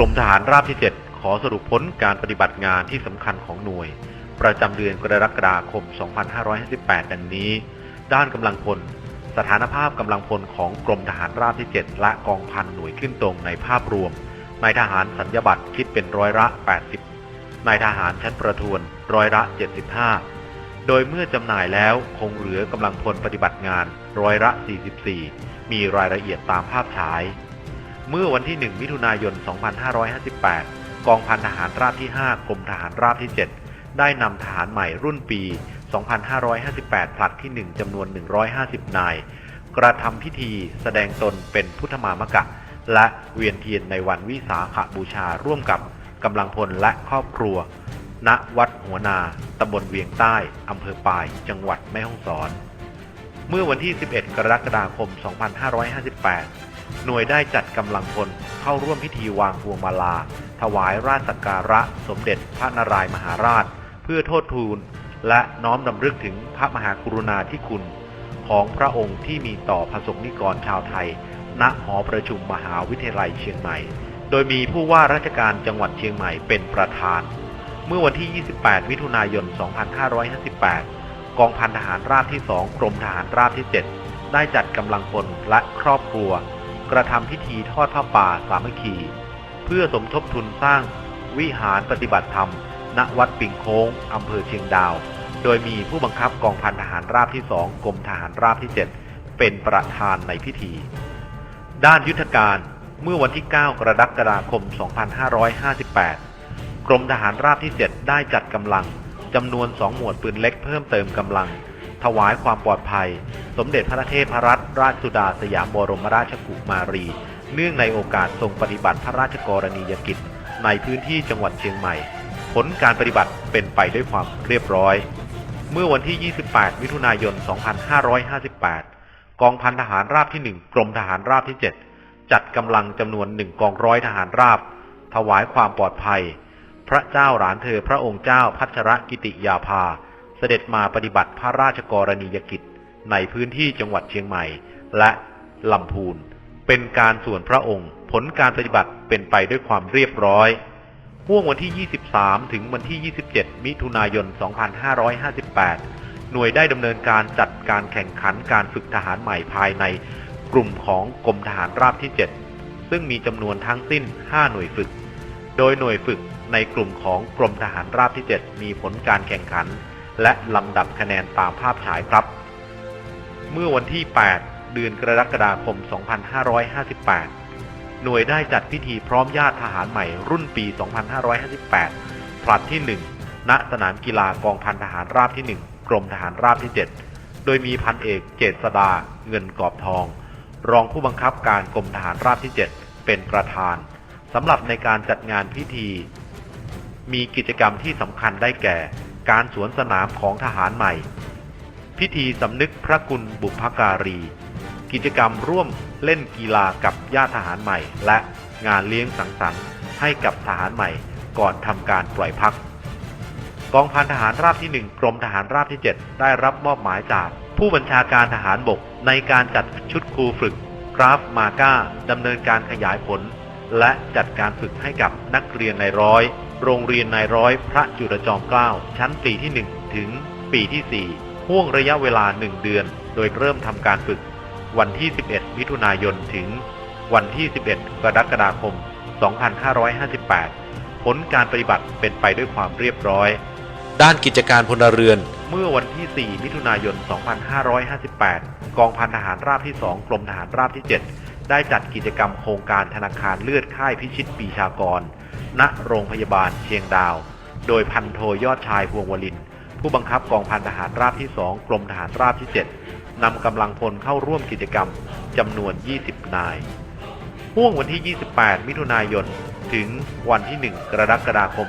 รมทหารราบที่ 7 ขอสรุปผลการปฏิบัติงานที่สำคัญของหน่วย ประจำเดือนกรกฎาคม 2558 ดังนี้ ด้านกำลังพล สถานภาพกำลังพลของกรมทหารราบที่ 7 และกองพันหน่วยขึ้นตรงในภาพรวมนายทหารสัญญาบัตรคิดเป็นร้อยละ 80 นายทหารชั้นประทวนร้อยละ 75 โดยเมื่อจำหน่ายแล้วคงเหลือกำลังพลปฏิบัติงานร้อยละ 44 มีรายละเอียดตามภาพฉาย เมื่อวันที่ 1 มิถุนายน 2558 กองพันทหารราบที่ 5 กรมทหารราบที่ 7 ได้นำทหารใหม่รุ่นปี 2558 ผลัดที่ 1จำนวน 150 นาย กระทำพิธีแสดงตนเป็นพุทธมามกะ และเวียนเทียนในวันวิสาขบูชาร่วมกับกำลังพลและครอบครัว ณ วัดหัวนา ตำบลเวียงใต้ อำเภอปาย จังหวัดแม่ฮ่องสอน เมื่อวันที่ 11 กรกฎาคม 2558 หน่วยได้จัดกำลังพลเข้าร่วมพิธีวางพวงมาลา ถวายราชสักการะสมเด็จพระนารายมหาราช เพื่อโทษทูล และน้อมดำลึกถึงพระมหากรุณาธิคุณ ของพระองค์ที่มีต่อพระสงฆ์นิกรชาวไทย ณหอประชุมมหาวิทยาลัยเชียงใหม่ โดยมีผู้ว่าราชการจังหวัดเชียงใหม่เป็นประธาน เมื่อวันที่ 28 มิถุนายน 2558 กองพันทหารราบที่ 2 กรมทหารราบที่ 7 ได้จัดกำลังพลและครอบครัว กระทำพิธีทอดผ้าป่าสามัคคี เพื่อสมทบทุนสร้างวิหารปฏิบัติธรรม ณวัดปิ่งโค้งอำเภอเชียงดาว โดยมีผู้บังคับกองพันทหารราบที่2กรมทหารราบที่ 7 เป็นประธานในพิธี ด้านยุทธการเมื่อวันที่ 9 กรกฎาคม 2558 กรมทหารราบที่ 7 ได้จัดกำลังจำนวน 2 หมวดปืนเล็กเพิ่มเติมกำลัง ถวายความปลอดภัย สมเด็จพระเทพรัตนราชสุดาสยามบรมราชกุมารี เนื่องในโอกาสทรงปฏิบัติพระราชกรณียกิจ ในพื้นที่จังหวัดเชียงใหม่ ผลการปฏิบัติเป็นไปด้วยความเรียบร้อย เมื่อวันที่ 28 มิถุนายน 2558 กองพันทหารราบที่ 1 กรมทหารราบที่ 7 จัดกำลังจำนวนหนึ่งกองร้อยทหารราบ ถวายความปลอดภัย พระเจ้าหลานเธอพระองค์เจ้าพัชรกิติยาภา เสด็จมาปฏิบัติพระราชกรณียกิจ ในพื้นที่จังหวัดเชียงใหม่ และลำพูน เป็นการส่วนพระองค์ ผลการปฏิบัติเป็นไปด้วยความเรียบร้อยห่วงวันที่ 23 ถึงวันที่ 27 มิถุนายน 2558 หน่วยได้ดำเนินการจัดการแข่งขันการฝึกทหารใหม่ภายในกลุ่มของกรมทหารราบที่ 7 ซึ่งมีจำนวนทั้งสิ้น 5 หน่วยฝึก โดยหน่วยฝึกในกลุ่มของกรมทหารราบที่ 7 มีผลการแข่งขัน และลำดับคะแนนตามภาพฉายครับ เมื่อวันที่ 8 เดือนกรกฎาคม 2558 หน่วยได้จัดพิธีพร้อมญาติทหารใหม่รุ่นปี 2558 ผลัดที่ 1 ณ สนามกีฬากองพันทหารราบที่ 1 กรมทหารราบที่ 7 โดยมีพันเอกเจษดา เงินกอบทอง รองผู้บังคับการกรมทหารราบที่ 7 เป็นประธาน สำหรับในการจัดงานพิธี มีกิจกรรมที่สำคัญได้แก่ การสวนสนามของทหารใหม่ พิธีสำนึกพระคุณบุพการี กิจกรรมร่วมเล่นกีฬากับญาติทหารใหม่ และงานเลี้ยงสังสรรค์ให้กับทหารใหม่ก่อนทำการปล่อยพัก กองพันทหารราบที่ 1 กรมทหารราบที่ 7 ได้รับมอบหมายจากผู้บัญชาการทหารบกในการจัดชุดครูฝึกกราฟมาก้าดำเนินการขยายผล และจัดการฝึกให้กับนักเรียนในร้อย โรงเรียนในร้อย พระจุลจอมเกล้าชั้นปีที่ 1 ถึงปีที่ 4 ห่วงระยะเวลา 1 เดือน โดยเริ่มทำการฝึกวันที่ 11 มิถุนายน ถึง วันที่ 11 กรกฎาคม 2558 ผลการปฏิบัติเป็นไปด้วยความเรียบร้อย ด้านกิจการพลเรือน เมื่อวันที่ 4 มิถุนายน 2558 กองพันทหารราบที่ 2 กรมทหารราบที่ 7 ได้จัดกิจกรรมโครงการธนาคารเลือดค่ายพิชิตปีชากร ณ โรงพยาบาลเชียงดาว โดยพันโทยอดชายพวงวลิน ผู้บังคับกองพันทหารราบที่ 2 กรมทหารราบที่ 7นำกำลังพลเข้าร่วมกิจกรรมจำนวน 20 นายห่วงวันที่ 28 มิถุนายน ถึงวันที่ 1 กรกฎาคม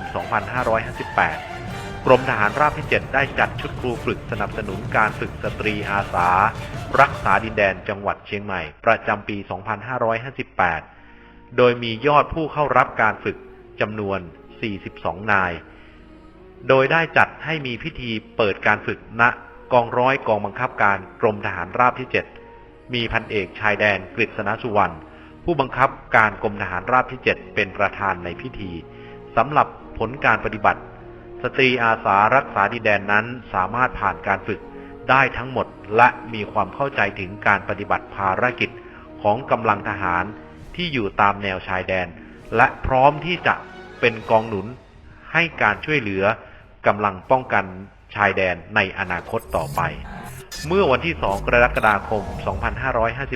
2558 กรมทหารราบที่ 7 ได้จัดชุดครูฝึกสนับสนุนการฝึกสตรีอาสา รักษาดินแดนจังหวัดเชียงใหม่ ประจำปี 2558 โดยมียอดผู้เข้ารับการฝึกจำนวน 42 นาย โดยได้จัดให้มีพิธีเปิดการฝึกณกองร้อยกองบังคับการกรมทหารราบที่ 7 มีพันเอกชายแดนกฤษณสุวรรณผู้บังคับการกรมทหารราบที่ 7 เป็นประธานในพิธีสำหรับผลการปฏิบัติ สตรีอาสารักษาดินแดนนั้นสามารถผ่านการฝึกได้ทั้งหมดและมีความเข้าใจถึงการปฏิบัติภารกิจของกำลังทหารที่อยู่ตามแนวชายแดน และพร้อมที่จะเป็นกองหนุนให้การช่วยเหลือ กำลังป้องกันชายแดนในอนาคตต่อไป เมื่อวันที่ 2 กรกฎาคม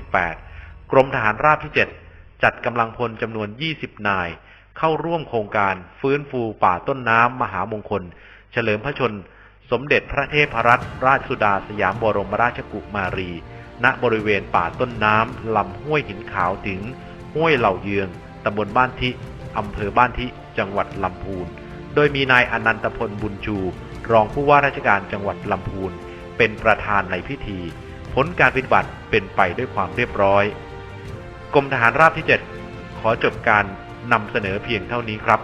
2558 กรมทหารราบที่ 7 จัดกำลังพลจำนวน 20 นาย เข้าร่วมโครงการฟื้นฟูป่าต้นน้ำมหามงคล เฉลิมพระชน สมเด็จพระเทพรัตนราชสุดาสยามบรมราชกุมารี ณบริเวณป่าต้นน้ำลำห้วยหินขาวถึงห้วยเหล่าเยืองตำบลบ้านทิอำเภอบ้านทิจังหวัดลำพูน โดยมีนายอนันตพลบุญจู รองผู้ว่าราชการจังหวัดลำพูน เป็นประธานในพิธี ผลการปฏิบัติเป็นไปด้วยความเรียบร้อย กรมทหารราบที่ 7 ขอจบการนำเสนอเพียงเท่านี้ครับ